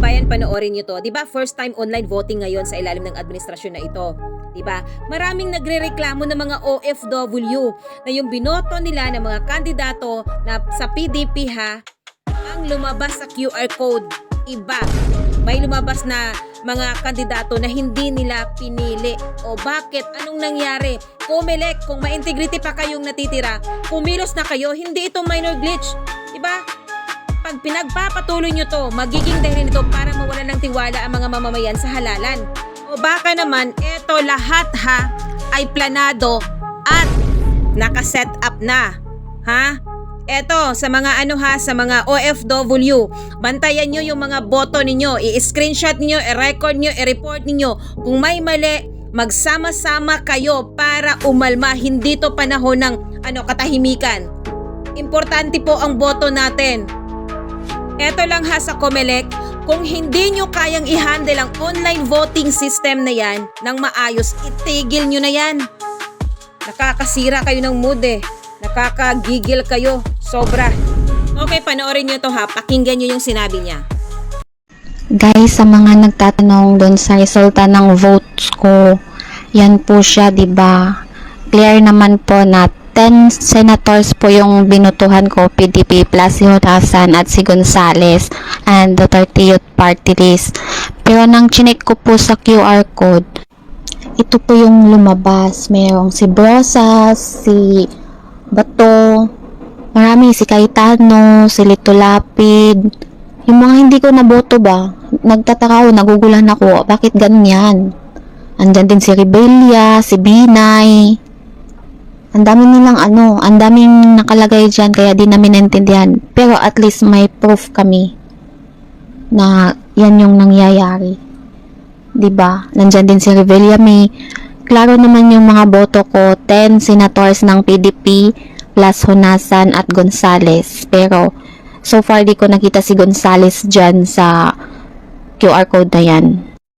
kababayan, panoorin nyo to. 'Di ba First time online voting ngayon sa ilalim ng administrasyon na ito. 'Di ba Maraming nagrereklamo ng mga OFW na yung binoto nila ng mga kandidato na sa PDP ha, ang lumabas sa QR code iba. May lumabas na mga kandidato na hindi nila pinili. O bakit? Anong nangyari? Kumelek, kung ma-integrity pa kayong natitira, kumilos na kayo, hindi ito minor glitch. Diba? Pag pinagpapatuloy nyo to, magiging dahilan ito para mawala ng tiwala ang mga mamamayan sa halalan. O baka naman, eto lahat ha, ay planado at nakaset up na. Ha? Eto, sa mga ano ha, sa mga OFW, bantayan nyo yung mga boto ninyo, i-screenshot ninyo, i-record nyo, i-report ninyo. Kung may mali, magsama-sama kayo para umalma, hindi to panahon ng ano, katahimikan. Importante po ang boto natin. Eto lang ha sa Comelec, kung hindi nyo kayang i-handle ang online voting system na yan ng maayos, itigil nyo na yan. Nakakasira kayo ng mood eh. Nakakagigil kayo. Sobra. Okay, panoorin nyo to ha. Pakinggan nyo yung sinabi niya. Guys, sa mga nagtatanong doon sa resulta ng votes ko, yan po siya, 'di ba? Clear naman po na 10 senators po yung binutuhan ko, PDP plus si Horasan at si Gonzales and Duterte Youth Party List. Pero nang chinek ko po sa QR code, ito po yung lumabas. Mayroong si Brosas, si Bato, marami si Cayetano, si Lito Lapid, yung mga hindi ko naboto ba, nagtataka ako, nagugulan ako, bakit ganyan? Andyan din si Rebellia, si Binay. Ang dami nilang ano, ang daming nakalagay dyan, kaya di namin naintindihan. Pero at least may proof kami na yan yung nangyayari. 'Di ba? Nandyan din si Rebellia, may klaro naman yung mga boto ko, 10 senators ng PDP plus Honasan at Gonzales. Pero so far di ko nakita si Gonzales dyan sa QR code na yan.